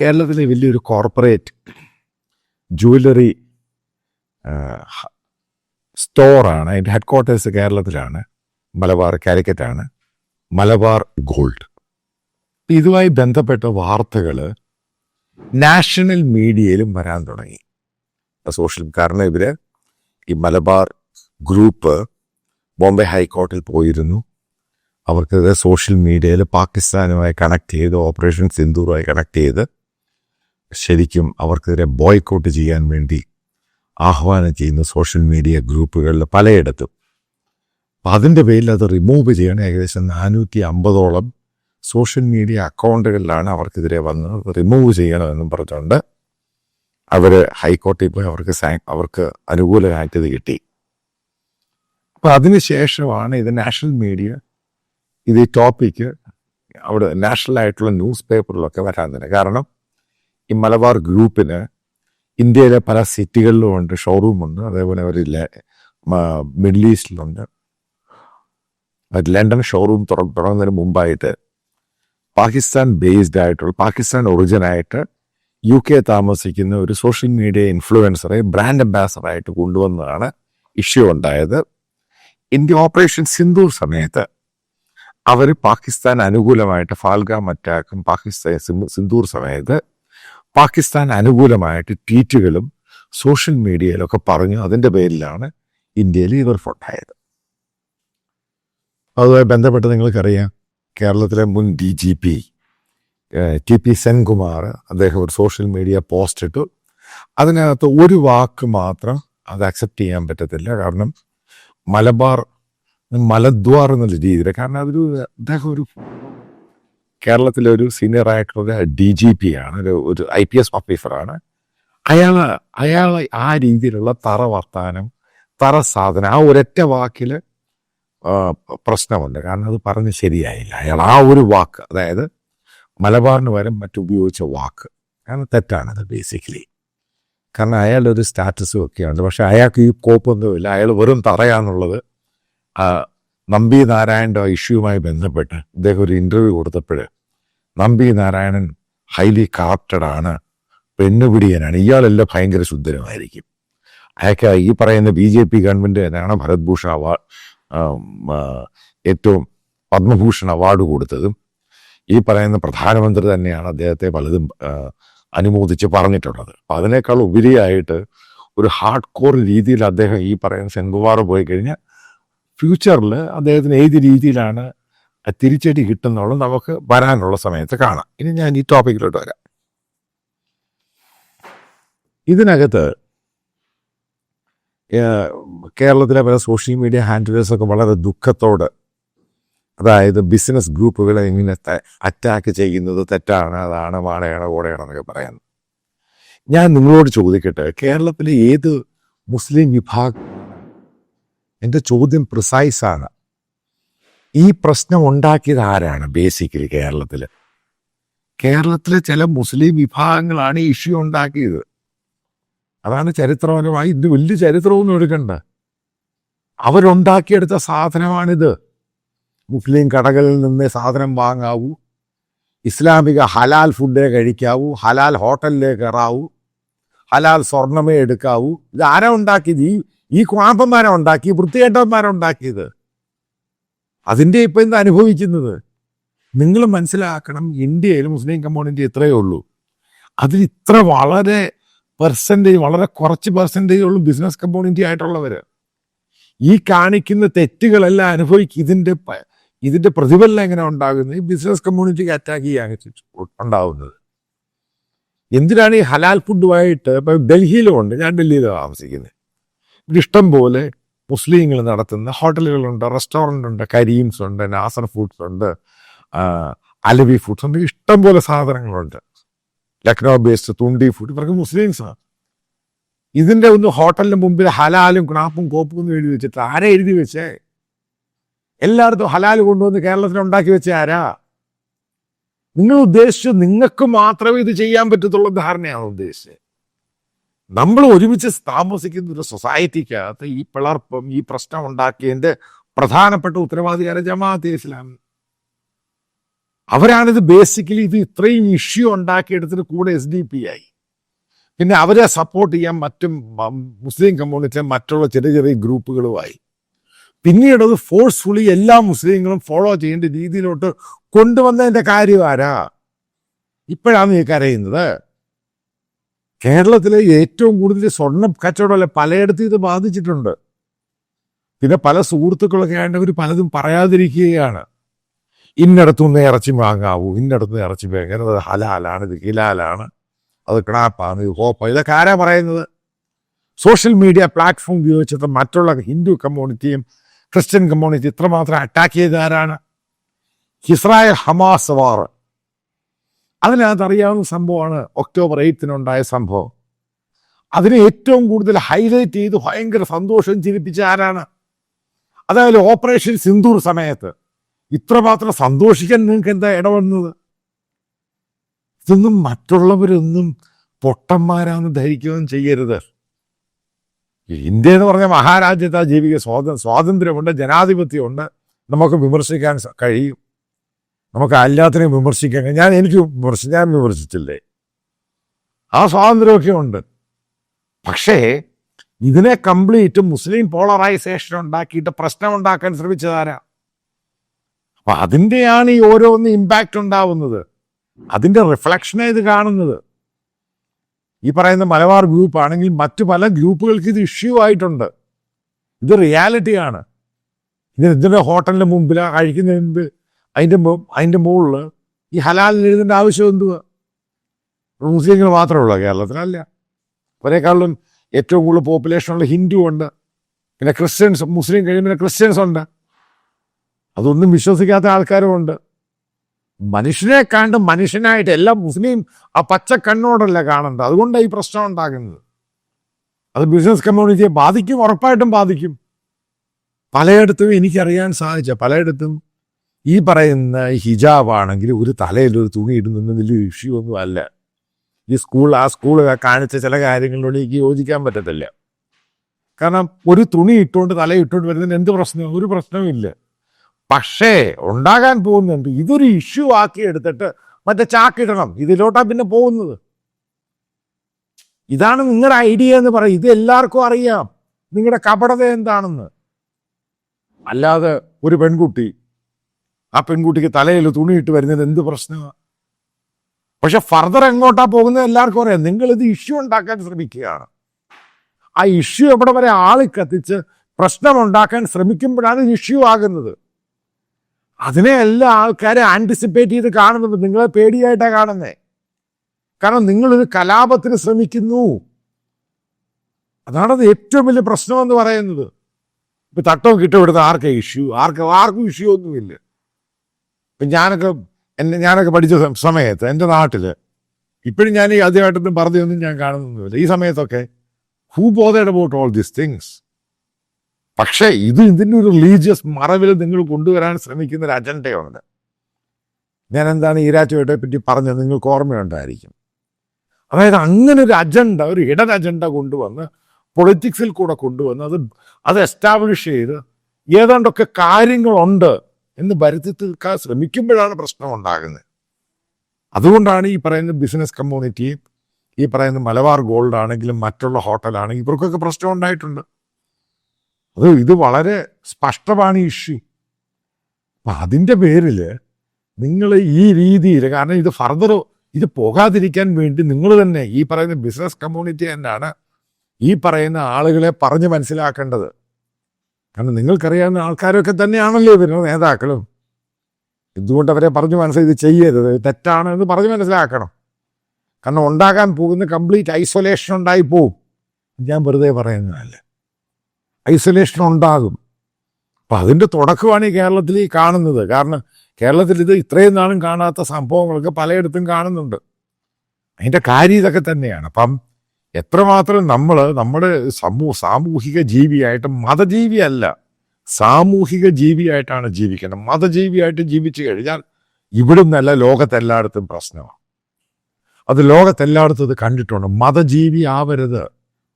കേരളത്തിലെ വലിയൊരു corporate jewellery സ്റ്റോറാണ്. അതിന്റെ ഹെഡ് ക്വാർട്ടേഴ്സ് കേരളത്തിലാണ്. മലബാർ കാലിക്കറ്റാണ്. മലബാർ ഗോൾഡ്. ഇതുമായി ബന്ധപ്പെട്ട വാർത്തകൾ നാഷണൽ മീഡിയയിലും വരാൻ തുടങ്ങി. സോഷ്യൽ കാരണം ഇവർ ഈ മലബാർ ഗ്രൂപ്പ് ബോംബെ ഹൈക്കോർട്ടിൽ പോയിരുന്നു. അവർക്കത് സോഷ്യൽ മീഡിയയിൽ പാകിസ്ഥാനുമായി കണക്ട് ചെയ്ത് ഓപ്പറേഷൻ സിന്ദൂറുമായി കണക്ട് ചെയ്ത് ശരിക്കും അവർക്കെതിരെ ബോയ്ക്കോട്ട് ചെയ്യാൻ വേണ്ടി ആഹ്വാനം ചെയ്യുന്ന സോഷ്യൽ മീഡിയ ഗ്രൂപ്പുകളിൽ പലയിടത്തും. അപ്പം അതിന്റെ പേരിൽ അത് റിമൂവ് ചെയ്യണം. ഏകദേശം നാനൂറ്റി അമ്പതോളം സോഷ്യൽ മീഡിയ അക്കൗണ്ടുകളിലാണ് അവർക്കെതിരെ വന്ന് റിമൂവ് ചെയ്യണമെന്നും പറഞ്ഞുകൊണ്ട് അവർ ഹൈക്കോടതിയിൽ പോയി അവർക്ക് അവർക്ക് അനുകൂലമായിട്ട് ഇത് കിട്ടി. അപ്പം അതിനുശേഷമാണ് ഇത് നാഷണൽ മീഡിയ ഇത് ഈ ടോപ്പിക്ക് അവിടെ നാഷണലായിട്ടുള്ള ന്യൂസ് പേപ്പറിലൊക്കെ വരാൻ തന്നെ കാരണം ഈ മലബാർ ഗ്രൂപ്പിന് ഇന്ത്യയിലെ പല സിറ്റികളിലും ഉണ്ട് ഷോറൂമുണ്ട്. അതേപോലെ അവർ മിഡിൽ ഈസ്റ്റിലുണ്ട്. ലണ്ടൻ ഷോറൂം തുടങ്ങുന്നതിന് മുമ്പായിട്ട് പാകിസ്ഥാൻ ബേസ്ഡ് ആയിട്ടുള്ള പാകിസ്ഥാൻ ഒറിജിനായിട്ട് യു കെ താമസിക്കുന്ന ഒരു സോഷ്യൽ മീഡിയ ഇൻഫ്ലുവൻസറെ ബ്രാൻഡ് അംബാസഡറായിട്ട് കൊണ്ടുവന്നതാണ് ഇഷ്യൂ ഉണ്ടായത്. ഇന്ത്യ ഓപ്പറേഷൻ സിന്ധു സമയത്ത് അവർ പാകിസ്ഥാൻ അനുകൂലമായിട്ട് ഫാൽഗാം അറ്റാക്കും പാകിസ്ഥാൻ സിന്ധൂർ സമയത്ത് പാകിസ്ഥാൻ അനുകൂലമായിട്ട് ട്വീറ്റുകളും സോഷ്യൽ മീഡിയയിലൊക്കെ പറഞ്ഞു അതിന്റെ പേരിലാണ് ഇന്ത്യയിൽ ഇവർ ഉണ്ടായത് അതുമായി ബന്ധപ്പെട്ട് നിങ്ങൾക്കറിയാം കേരളത്തിലെ മുൻ D G P T P Senkumar അദ്ദേഹം ഒരു സോഷ്യൽ മീഡിയ പോസ്റ്റ് ഇട്ടു. അതിനകത്ത് ഒരു വാക്ക് മാത്രം അത് അക്സെപ്റ്റ് ചെയ്യാൻ പറ്റത്തില്ല. കാരണം മലബാർ മലദ്വാർ എന്നുള്ള രീതിയിൽ. കാരണം അതൊരു അദ്ദേഹം ഒരു കേരളത്തിലെ ഒരു സീനിയർ ആയിട്ടുള്ള ഡി ജി പി ആണ് ഒരു ഒരു ഐ പി എസ് ഓഫീസറാണ് അയാൾ അയാൾ ആ രീതിയിലുള്ള തറ വർത്താനം തറ സാധനം ആ ഒരൊറ്റ വാക്കിൽ പ്രശ്നമുണ്ട്. കാരണം അത് പറഞ്ഞ് ശരിയായില്ല. അയാൾ ആ ഒരു വാക്ക് അതായത് മലബാറിന് വരും മറ്റുപയോഗിച്ച വാക്ക്. കാരണം തെറ്റാണത് ബേസിക്കലി കാരണം അയാളുടെ ഒരു സ്റ്റാറ്റസും ഒക്കെയുണ്ട്. പക്ഷെ അയാൾക്ക് ഈ കോപ്പൊന്നുമില്ല. അയാൾ വെറും തറയാന്നുള്ളത് നമ്പി നാരായണന്റെ ഇഷ്യൂവുമായി ബന്ധപ്പെട്ട് അദ്ദേഹം ഒരു ഇന്റർവ്യൂ കൊടുത്തപ്പോൾ നമ്പി നാരായണൻ ഹൈലി കറപ്റ്റഡ് ആണ് പെണ്ണുപിടിയനാണ് ഇയാളെല്ലാം ഭയങ്കര ശുദ്ധരമായിരിക്കും അയാൾക്ക് ഈ പറയുന്ന ബി ജെ പി ഗവൺമെന്റ് തന്നെയാണ് ഭരത് ഭൂഷൺ അവാർഡ് ഏറ്റവും പത്മഭൂഷൺ അവാർഡ് കൊടുത്തതും. ഈ പറയുന്ന പ്രധാനമന്ത്രി തന്നെയാണ് അദ്ദേഹത്തെ പലതും അനുമോദിച്ച് പറഞ്ഞിട്ടുള്ളത്. അപ്പൊ അതിനേക്കാൾ ഉപരിയായിട്ട് ഒരു ഹാർഡ് കോർ രീതിയിൽ അദ്ദേഹം ഈ പറയുന്ന സെൻകുമാർ പോയി കഴിഞ്ഞാൽ ഫ്യൂച്ചറിൽ അദ്ദേഹത്തിന് ഏത് രീതിയിലാണ് തിരിച്ചടി കിട്ടുന്നുള്ള നമുക്ക് വരാനുള്ള സമയത്ത് കാണാം. ഇനി ഞാൻ ഈ ടോപ്പിക്കിലോട്ട് വരാം. ഇതിനകത്ത് കേരളത്തിലെ പല സോഷ്യൽ മീഡിയ ഹാൻഡിലേഴ്സൊക്കെ വളരെ ദുഃഖത്തോട് അതായത് ബിസിനസ് ഗ്രൂപ്പുകളെ ഇങ്ങനെ അറ്റാക്ക് ചെയ്യുന്നത് തെറ്റാണ് അതാണ് വാടയാണ് കൂടെയാണ് എന്നൊക്കെ പറയുന്നത്. ഞാൻ നിങ്ങളോട് ചോദിക്കട്ടെ കേരളത്തിലെ ഏത് മുസ്ലിം വിഭാഗം എന്റെ ചോദ്യം പ്രിസൈസ് ആണ്. ഈ പ്രശ്നം ഉണ്ടാക്കിയത് ആരാണ് ബേസിക്കലി കേരളത്തിൽ കേരളത്തിലെ ചില മുസ്ലിം വിഭാഗങ്ങളാണ് ഈ ഇഷ്യൂ ഉണ്ടാക്കിയത്. അതാണ് ചരിത്രപരമായി ഇത് വലിയ ചരിത്രമൊന്നും എടുക്കണ്ട. അവരുണ്ടാക്കിയെടുത്ത സാധനമാണിത്. മുസ്ലിം കടകളിൽ നിന്ന് സാധനം വാങ്ങാവൂ. ഇസ്ലാമിക ഹലാൽ ഫുഡേ കഴിക്കാവൂ. ഹലാൽ ഹോട്ടലിലേ കയറാവൂ. ഹലാൽ സ്വർണമേ എടുക്കാവൂ. ഇത് ആരാ ഉണ്ടാക്കിയത്? ഈ ഈ ക്വാമ്പന്മാരാ ഉണ്ടാക്കി വൃത്തികെട്ടന്മാരാ ഉണ്ടാക്കിയത്. അതിന്റെ ഇപ്പം എന്താ അനുഭവിക്കുന്നത്? നിങ്ങൾ മനസ്സിലാക്കണം ഇന്ത്യയിൽ മുസ്ലിം കമ്മ്യൂണിറ്റി ഇത്രയേ ഉള്ളൂ. അതിൽ ഇത്ര വളരെ പെർസെന്റേജ് വളരെ കുറച്ച് പെർസെന്റേജ് ഉള്ളൂ ബിസിനസ് കമ്മ്യൂണിറ്റി ആയിട്ടുള്ളവർ ഈ കാണിക്കുന്ന തെറ്റുകളെല്ലാം അനുഭവിക്കുക ഇതിന്റെ ഇതിന്റെ പ്രതിഫലം എങ്ങനെ ഉണ്ടാകുന്നത്? ഈ ബിസിനസ് കമ്മ്യൂണിറ്റിക്ക് അറ്റാക്ക് ചെയ്യാൻ ഉണ്ടാവുന്നത്. എന്തിനാണ് ഈ ഹലാൽ ഫുഡുമായിട്ട് ഇപ്പം ഡൽഹിയിലും ഉണ്ട് ഞാൻ ഡൽഹിയിലാണ് താമസിക്കുന്നത്. ഇഷ്ടം പോലെ മുസ്ലിങ്ങൾ നടത്തുന്ന ഹോട്ടലുകളുണ്ട് റെസ്റ്റോറന്റ് ഉണ്ട് കരീംസ് ഉണ്ട് നാസർ ഫുഡ്സ് ഉണ്ട് അലവി ഫുഡ്സ് ഉണ്ട് ഇഷ്ടം പോലെ സാധനങ്ങളുണ്ട്. ലക്നൗ ബേസ്ഡ് തുണ്ടി ഫുഡ് ഇവർക്ക് മുസ്ലിംസാണ് ഇതിന്റെ ഒന്ന് ഹോട്ടലിന് മുമ്പിൽ ഹലാലും ക്ണാപ്പും കോപ്പും ഒന്നും എഴുതി വെച്ചിട്ട് ആരാ എഴുതി വെച്ചേ? എല്ലായിടത്തും ഹലാൽ കൊണ്ടുവന്ന് കേരളത്തിൽ ഉണ്ടാക്കി വെച്ച ആരാ? നിങ്ങൾ ഉദ്ദേശിച്ചു നിങ്ങൾക്ക് മാത്രമേ ഇത് ചെയ്യാൻ പറ്റത്തുള്ള ധാരണയാണ് ഉദ്ദേശിച്ചത്? നമ്മൾ ഒരുമിച്ച് താമസിക്കുന്ന ഒരു സൊസൈറ്റിക്കകത്ത് ഈ പിളർപ്പം ഈ പ്രശ്നം ഉണ്ടാക്കിയതിന്റെ പ്രധാനപ്പെട്ട ഉത്തരവാദികാര ജമാഅത്തെ ഇസ്ലാം. അവരാണിത് ബേസിക്കലി ഇത് ഇത്രയും ഇഷ്യൂ ഉണ്ടാക്കിയെടുത്തിട്ട് കൂടെ എസ് ഡി പി ആയി. പിന്നെ അവരെ സപ്പോർട്ട് ചെയ്യാൻ മറ്റും മുസ്ലിം കമ്മ്യൂണിറ്റി മറ്റുള്ള ചെറിയ ചെറിയ ഗ്രൂപ്പുകളുമായി. പിന്നീട് അത് ഫോഴ്സ്ഫുള്ളി എല്ലാ മുസ്ലിങ്ങളും ഫോളോ ചെയ്യേണ്ട രീതിയിലോട്ട് കൊണ്ടുവന്നതിന്റെ കാര്യം ആരാ? ഇപ്പോഴാണ് നീ കരയുന്നത്. കേരളത്തിലെ ഏറ്റവും കൂടുതൽ സ്വർണ കച്ചവടമല്ല പലയിടത്തും ഇത് ബാധിച്ചിട്ടുണ്ട്. പിന്നെ പല സുഹൃത്തുക്കളൊക്കെ ആയിട്ട് അവർ പലതും പറയാതിരിക്കുകയാണ്. ഇന്നടത്തുനിന്ന് ഇറച്ചി വാങ്ങാവൂ ഇന്നടത്തുനിന്ന് ഇറച്ചി വാങ്ങാൻ അത് ഹലാലാണ് ഇത് ഹിലാലാണ് അത് ക്ണാപ്പാണ് ഇത് ഹോപ്പ ഇതൊക്കെ ആരാ പറയുന്നത്? സോഷ്യൽ മീഡിയ പ്ലാറ്റ്ഫോം ഉപയോഗിച്ചിട്ട് മറ്റുള്ള ഹിന്ദു കമ്മ്യൂണിറ്റിയും ക്രിസ്ത്യൻ കമ്മ്യൂണിറ്റി ഇത്രമാത്രം അറ്റാക്ക് ചെയ്ത ആരാണ്? Israel Hamas war. അതിനകത്ത് അറിയാവുന്ന സംഭവമാണ് ഒക്ടോബർ എയ്ത്തിനുണ്ടായ സംഭവം. അതിനെ ഏറ്റവും കൂടുതൽ ഹൈലൈറ്റ് ചെയ്ത് ഭയങ്കര സന്തോഷം ചിരിപ്പിച്ച ആരാണ്? അതായത് ഓപ്പറേഷൻ സിന്ദൂർ സമയത്ത്. ഇത്രമാത്രം സന്തോഷിക്കാൻ നിങ്ങൾക്ക് എന്താ ഇടവന്നത് ഇതൊന്നും മറ്റുള്ളവരൊന്നും പൊട്ടന്മാരാന്ന് ധരിക്കുകയും ചെയ്യരുത്. ഇന്ത്യ എന്ന് പറഞ്ഞ മഹാരാജ്യത്താ ജീവിക സ്വാത സ്വാതന്ത്ര്യമുണ്ട് ജനാധിപത്യമുണ്ട്. നമുക്ക് വിമർശിക്കാൻ കഴിയും. നമുക്ക് എല്ലാത്തിനെയും വിമർശിക്കാൻ ഞാൻ എനിക്ക് വിമർശി ഞാൻ വിമർശിച്ചില്ലേ? ആ സ്വാതന്ത്ര്യമൊക്കെ ഉണ്ട്. പക്ഷേ ഇതിനെ കംപ്ലീറ്റ് മുസ്ലിം പോളറൈസേഷൻ ഉണ്ടാക്കിയിട്ട് പ്രശ്നം ഉണ്ടാക്കാൻ ശ്രമിച്ചതാരാ? അപ്പൊ അതിന്റെയാണ് ഈ ഓരോന്ന് ഇമ്പാക്റ്റ് ഉണ്ടാവുന്നത്. അതിന്റെ റിഫ്ലക്ഷനെ ഇത് കാണുന്നത്? ഈ പറയുന്ന മലബാർ ഗ്രൂപ്പ് ആണെങ്കിൽ മറ്റു പല ഗ്രൂപ്പുകൾക്ക് ഇത് ഇഷ്യൂ ആയിട്ടുണ്ട്. ഇത് റിയാലിറ്റിയാണ് ഇതിന് ഇതിന്റെ ഹോട്ടലിന് മുമ്പിലാണ് കഴിക്കുന്നതിന് മുമ്പ് അതിന്റെ അതിന്റെ മുകളിൽ ഈ ഹലാലിന് എഴുതേണ്ട ആവശ്യം എന്തുവാ? മുസ്ലിങ്ങൾ മാത്രമേ ഉള്ളൂ കേരളത്തിലല്ല. അവരെക്കാളും ഏറ്റവും കൂടുതൽ പോപ്പുലേഷൻ ഉള്ള ഹിന്ദു ഉണ്ട്. പിന്നെ ക്രിസ്ത്യൻസ് മുസ്ലിം കഴിയുമ്പോൾ ക്രിസ്ത്യൻസ് ഉണ്ട്. അതൊന്നും വിശ്വസിക്കാത്ത ആൾക്കാരും ഉണ്ട്. മനുഷ്യനെ കണ്ട് മനുഷ്യനായിട്ട് എല്ലാ മുസ്ലിം ആ പച്ച കണ്ണോടല്ല കാണേണ്ടത്. അതുകൊണ്ടാണ് ഈ പ്രശ്നം ഉണ്ടാകുന്നത്. അത് ബിസിനസ് കമ്മ്യൂണിറ്റിയെ ബാധിക്കും ഉറപ്പായിട്ടും ബാധിക്കും. പലയിടത്തും എനിക്കറിയാൻ സാധിച്ച പലയിടത്തും ഈ പറയുന്ന ഹിജാബ് ആണെങ്കിൽ ഒരു തലയിൽ ഒരു തുണി ഇടുന്ന വലിയ ഇഷ്യൂ ഒന്നും അല്ല. ഈ സ്കൂൾ ആ സ്കൂൾ കാണിച്ച ചില കാര്യങ്ങളിലൂടെ എനിക്ക് യോജിക്കാൻ പറ്റത്തില്ല. കാരണം ഒരു തുണി ഇട്ടുകൊണ്ട് തല ഇട്ടുകൊണ്ട് വരുന്നതിന് എന്ത് പ്രശ്നം ഒരു പ്രശ്നവുമില്ല പക്ഷേ ഉണ്ടാകാൻ പോകുന്നുണ്ട് ഇതൊരു ഇഷ്യൂ ആക്കി എടുത്തിട്ട് മറ്റേ ചാക്കിടണം ഇതിലോട്ടാ പിന്നെ പോകുന്നത്. ഇതാണ് നിങ്ങളുടെ ഐഡിയ എന്ന് പറയും ഇത് എല്ലാവർക്കും അറിയാം. നിങ്ങളുടെ കപടത എന്താണെന്ന്. അല്ലാതെ ഒരു പെൺകുട്ടി ആ പെൺകുട്ടിക്ക് തലയിൽ തുണിയിട്ട് വരുന്നത് എന്ത് പ്രശ്നമാണ് പക്ഷെ ഫർദർ എങ്ങോട്ടാ പോകുന്നത് എല്ലാവർക്കും അറിയാം. നിങ്ങൾ ഇത് ഇഷ്യൂ ഉണ്ടാക്കാൻ ശ്രമിക്കുകയാണ് ആ ഇഷ്യൂ എവിടെ വരെ ആളി കത്തിച്ച് പ്രശ്നമുണ്ടാക്കാൻ ശ്രമിക്കുമ്പോഴാണ് ഇഷ്യൂ ആകുന്നത്. അതിനെ എല്ലാ ആൾക്കാരെ ആന്റിസിപ്പേറ്റ് ചെയ്ത് കാണുന്നത് നിങ്ങളെ പേടിയായിട്ടാണ് കാണുന്നത് കാരണം നിങ്ങളൊരു കലാപത്തിന് ശ്രമിക്കുന്നു. അതാണത് ഏറ്റവും വലിയ പ്രശ്നം എന്ന് പറയുന്നത്. ഇപ്പൊ തട്ടവും കിട്ടും ഇവിടുന്ന് ആർക്കാണ് ഇഷ്യൂ ആർക്ക് ആർക്കും ഇഷ്യൂ ഒന്നുമില്ല. ഇപ്പൊ ഞാനൊക്കെ എന്നെ ഞാനൊക്കെ പഠിച്ച സമയത്ത് എന്റെ നാട്ടിൽ ഇപ്പോഴും ഞാൻ ഈ ആദ്യമായിട്ടൊന്നും പറഞ്ഞൊന്നും ഞാൻ കാണുന്നൊന്നുമില്ല. ഈ സമയത്തൊക്കെ who bothered about all these things പക്ഷേ ഇത് ഇതിന്റെ ഒരു റിലീജിയസ് മറവിൽ നിങ്ങൾ കൊണ്ടുവരാൻ ശ്രമിക്കുന്ന ഒരു അജണ്ടയുണ്ട് ഞാൻ എന്താണ് ഈരാറ്റുപേട്ടയെ പറ്റി പറഞ്ഞത് നിങ്ങൾക്ക് ഓർമ്മയുണ്ടായിരിക്കും. അതായത് അങ്ങനെ ഒരു അജണ്ട ഒരു ഇടൻ അജണ്ട കൊണ്ടുവന്ന് പൊളിറ്റിക്സിൽ കൂടെ കൊണ്ടുവന്ന് അത് അത് എസ്റ്റാബ്ലിഷ് ചെയ്ത് ഏതാണ്ടൊക്കെ കാര്യങ്ങളുണ്ട് എന്ന് വരുത്തി തീർക്കാൻ ശ്രമിക്കുമ്പോഴാണ് പ്രശ്നം ഉണ്ടാകുന്നത്. അതുകൊണ്ടാണ് ഈ പറയുന്ന ബിസിനസ് കമ്മ്യൂണിറ്റിയും ഈ പറയുന്ന മലബാർ ഗോൾഡ് ആണെങ്കിലും മറ്റുള്ള ഹോട്ടലാണെങ്കിലും ഇവർക്കൊക്കെ പ്രശ്നം ഉണ്ടായിട്ടുണ്ട്. അത് ഇത് വളരെ സ്പഷ്ടമാണ് ഇഷ്യൂ അപ്പൊ അതിന്റെ പേരിൽ നിങ്ങൾ ഈ രീതിയിൽ കാരണം ഇത് ഫർദർ ഇത് പോകാതിരിക്കാൻ വേണ്ടി നിങ്ങൾ തന്നെ ഈ പറയുന്ന ബിസിനസ് കമ്മ്യൂണിറ്റി തന്നെയാണ് ഈ പറയുന്ന ആളുകളെ പറഞ്ഞ് മനസ്സിലാക്കേണ്ടത്. കാരണം നിങ്ങൾക്കറിയാവുന്ന ആൾക്കാരൊക്കെ തന്നെയാണല്ലോ വരുന്നത് നേതാക്കളും. എന്തുകൊണ്ട് അവരെ പറഞ്ഞു മനസ്സിലായി? ഇത് ചെയ്യരുത്. തെറ്റാണ് എന്ന് പറഞ്ഞ് മനസ്സിലാക്കണം. കാരണം ഉണ്ടാകാൻ പോകുന്ന കംപ്ലീറ്റ് ഐസൊലേഷൻ ഉണ്ടായി പോവും. ഞാൻ വെറുതെ പറയുന്നതല്ല ഐസൊലേഷൻ ഉണ്ടാകും. അപ്പം അതിന്റെ തുടക്കമാണ് ഈ കേരളത്തിൽ ഈ കാണുന്നത്. കാരണം കേരളത്തിൽ ഇത് ഇത്രയും നാളും കാണാത്ത സംഭവങ്ങളൊക്കെ പലയിടത്തും കാണുന്നുണ്ട്. അതിന്റെ കാര്യം ഇതൊക്കെ തന്നെയാണ്. അപ്പം എത്രമാത്രം നമ്മൾ നമ്മുടെ സമൂഹ സാമൂഹിക ജീവിയായിട്ട് മതജീവിയല്ല. സാമൂഹിക ജീവിയായിട്ടാണ് ജീവിക്കേണ്ടത് മതജീവിയായിട്ട് ജീവിച്ചു കഴിഞ്ഞാൽ ഇവിടുന്നല്ല ലോകത്തെല്ലായിടത്തും പ്രശ്നമാണ്. അത് ലോകത്തെല്ലായിടത്തും ഇത് കണ്ടിട്ടുണ്ട്. മതജീവി ആവരുത്.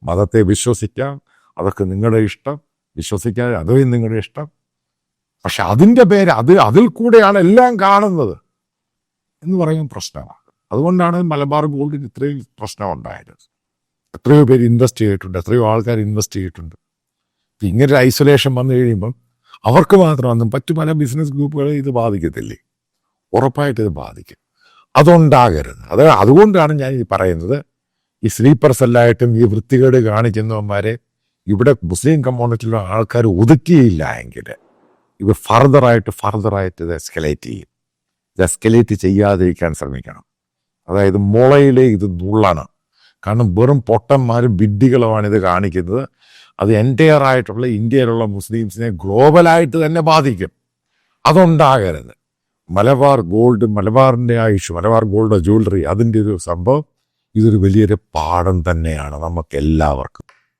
മതത്തെ വിശ്വസിക്കാം. അതൊക്കെ നിങ്ങളുടെ ഇഷ്ടം. വിശ്വസിക്കാതെ അതും നിങ്ങളുടെ ഇഷ്ടം. പക്ഷെ അതിന്റെ പേര് അത് അതിൽ കൂടെയാണ് എല്ലാം കാണുന്നത് എന്ന് പറയുന്ന പ്രശ്നമാണ്. അതുകൊണ്ടാണ് മലബാർ ഗോൾഡിന് ഇത്രയും പ്രശ്നം ഉണ്ടായത്. എത്രയോ പേര് ഇൻവെസ്റ്റ് ചെയ്തിട്ടുണ്ട് എത്രയോ ആൾക്കാർ ഇൻവെസ്റ്റ് ചെയ്തിട്ടുണ്ട്. ഇങ്ങനെ ഒരു ഐസൊലേഷൻ വന്നു കഴിയുമ്പം അവർക്ക് മാത്രമൊന്നും മറ്റു പല ബിസിനസ് ഗ്രൂപ്പുകളെ ഇത് ബാധിക്കത്തില്ലേ? ഉറപ്പായിട്ട് ഇത് ബാധിക്കും. അതുണ്ടാകരുത്. അത് അതുകൊണ്ടാണ് ഞാൻ ഈ പറയുന്നത്. ഈ സ്ലീപ്പർ സെല്ലായിട്ടും ഈ വൃത്തികേട് കാണിക്കുന്നവന്മാരെ ഇവിടെ മുസ്ലിം കമ്മ്യൂണിറ്റിയിലുള്ള ആൾക്കാർ ഒതുക്കിയില്ല എങ്കിൽ ഇവർ ഫർദറായിട്ട് ഫർദറായിട്ട് ഇത് എസ്കലേറ്റ് ചെയ്യും. ഇത് എസ്കലേറ്റ് ചെയ്യാതിരിക്കാൻ ശ്രമിക്കണം. അതായത് മുളയിലെ ഇത് നുള്ളണം. കാരണം വെറും പൊട്ടന്മാരും വിഡ്ഢികളുമാണ് ഇത് കാണിക്കുന്നത്. അത് എന്റയർ ആയിട്ടുള്ള ഇന്ത്യയിലുള്ള മുസ്ലിംസിനെ ഗ്ലോബലായിട്ട് തന്നെ ബാധിക്കും. അതുണ്ടാകരുത്. മലബാർ ഗോൾഡ് മലബാറിന്റെ ആ ഇഷ്യൂ മലബാർ ഗോൾഡ് ജ്വല്ലറി അതിന്റെ ഒരു സംഭവം ഇതൊരു വലിയൊരു പാഠം തന്നെയാണ് നമുക്ക് എല്ലാവർക്കും